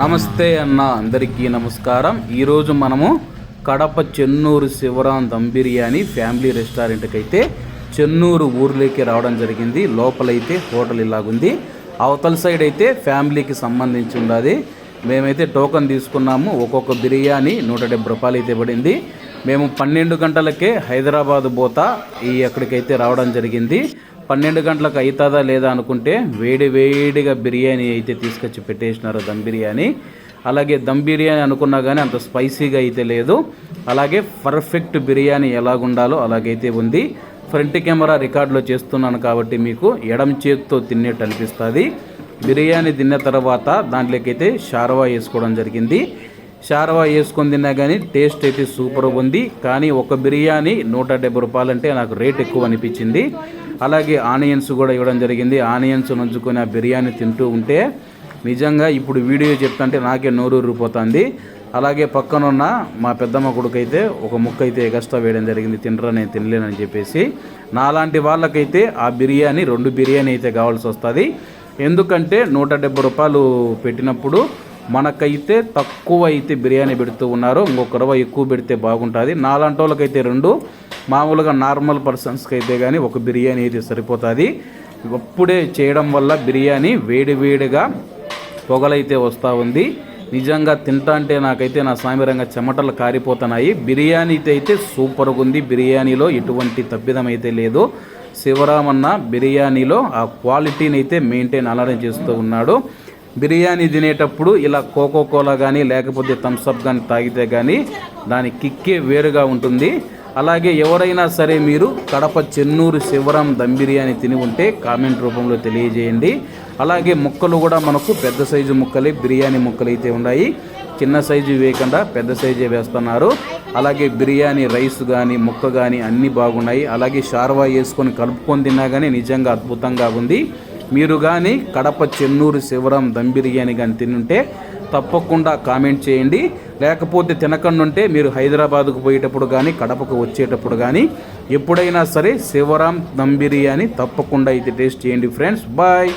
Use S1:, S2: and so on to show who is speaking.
S1: నమస్తే అన్న అందరికీ నమస్కారం. ఈరోజు మనము కడప చెన్నూరు శివరాం దమ్ బిర్యానీ ఫ్యామిలీ రెస్టారెంట్కి అయితే చెన్నూరు ఊర్లోకి రావడం జరిగింది. లోపలైతే హోటల్ ఇలాగుంది. అవతల సైడ్ అయితే ఫ్యామిలీకి సంబంధించి ఉన్నది మేమైతే టోకన్ తీసుకున్నాము. ఒక్కొక్క బిర్యానీ నూట డెబ్బై రూపాయలు అయితే పడింది. మేము పన్నెండు గంటలకే హైదరాబాద్ పోతా ఈ ఎక్కడికైతే రావడం జరిగింది. పన్నెండు గంటలకు అవుతుందా లేదా అనుకుంటే వేడి వేడిగా బిర్యానీ అయితే తీసుకొచ్చి పెట్టేసినారు దమ్ బిర్యానీ. అలాగే దమ్ బిర్యానీ అనుకున్నా కానీ అంత స్పైసీగా అయితే లేదు. అలాగే పర్ఫెక్ట్ బిర్యానీ ఎలాగుండాలో అలాగైతే ఉంది. ఫ్రంట్ కెమెరా రికార్డులో చేస్తున్నాను కాబట్టి మీకు ఎడం చేతితో తిన్నట్టు అనిపిస్తుంది. బిర్యానీ తిన్న తర్వాత దాంట్లోకైతే షార్వా వేసుకోవడం జరిగింది. షార్వా వేసుకొని తిన్నా కానీ టేస్ట్ అయితే సూపర్ ఉంది. కానీ ఒక బిర్యానీ నూట డెబ్బై రూపాయలు అంటే నాకు రేట్ ఎక్కువ అనిపించింది. అలాగే ఆనియన్స్ కూడా ఇవ్వడం జరిగింది. ఆనియన్స్ నంచుకొని ఆ బిర్యానీ తింటూ ఉంటే నిజంగా ఇప్పుడు వీడియో చెప్తుంటే నాకే నోరూరిపోతుంది అలాగే పక్కనున్న మా పెద్దమ్మ కొడుకైతే ఒక ముక్క అయితే ఎగస్ట్రా వేయడం జరిగింది. తినరా నేను తినలేనని చెప్పేసి. నాలాంటి వాళ్ళకైతే ఆ బిర్యానీ రెండు బిర్యానీ అయితే కావాల్సి వస్తుంది. ఎందుకంటే నూట రూపాయలు పెట్టినప్పుడు మనకైతే తక్కువ అయితే బిర్యానీ పెడుతూ ఉన్నారు. ఇంకొక ఎక్కువ పెడితే బాగుంటుంది. నాలాంటి వాళ్ళకైతే రెండు. మామూలుగా నార్మల్ పర్సన్స్కి అయితే కానీ ఒక బిర్యానీ అయితే సరిపోతుంది. అప్పుడే చేయడం వల్ల బిర్యానీ వేడివేడిగా పొగలైతే వస్తూ ఉంది. నిజంగా తింటా అంటే నాకైతే నా సామిరంగా చెమటలు కారిపోతున్నాయి. బిర్యానీ అయితే సూపర్గా ఉంది. బిర్యానీలో ఎటువంటి తప్పిదం అయితే లేదు. శివరామన్న బిర్యానీలో ఆ క్వాలిటీని అయితే మెయింటైన్ అలానే చేస్తూ ఉన్నాడు. బిర్యానీ తినేటప్పుడు ఇలా కోకో కోలా కానీ లేకపోతే థమ్స్అప్ కానీ తాగితే కానీ దాని కిక్కే వేరుగా ఉంటుంది. అలాగే ఎవరైనా సరే మీరు కడప చెన్నూరు శివరం దమ్ బిర్యానీ తిని ఉంటే కామెంట్ రూపంలో తెలియజేయండి. అలాగే ముక్కలు కూడా మనకు పెద్ద సైజు ముక్కలే బిర్యానీ ముక్కలు అయితే ఉన్నాయి. చిన్న సైజు వేయకుండా పెద్ద సైజే వేస్తున్నారు. అలాగే బిర్యానీ రైస్ కానీ ముక్క కానీ అన్నీ బాగున్నాయి. అలాగే షార్వా వేసుకొని కలుపుకొని తిన్నా కానీ నిజంగా అద్భుతంగా ఉంది. మీరు కానీ కడప చెన్నూరు శివరం దమ్ బిర్యానీ కానీ తినుంటే తప్పకుండా కామెంట్ చేయండి. లేకపోతే తినకుండా మీరు హైదరాబాద్కు పోయేటప్పుడు కానీ కడపకు వచ్చేటప్పుడు కానీ ఎప్పుడైనా సరే శివరాం దమ్ బిర్యానీ తప్పకుండా అయితే టేస్ట్ చేయండి ఫ్రెండ్స్. బాయ్.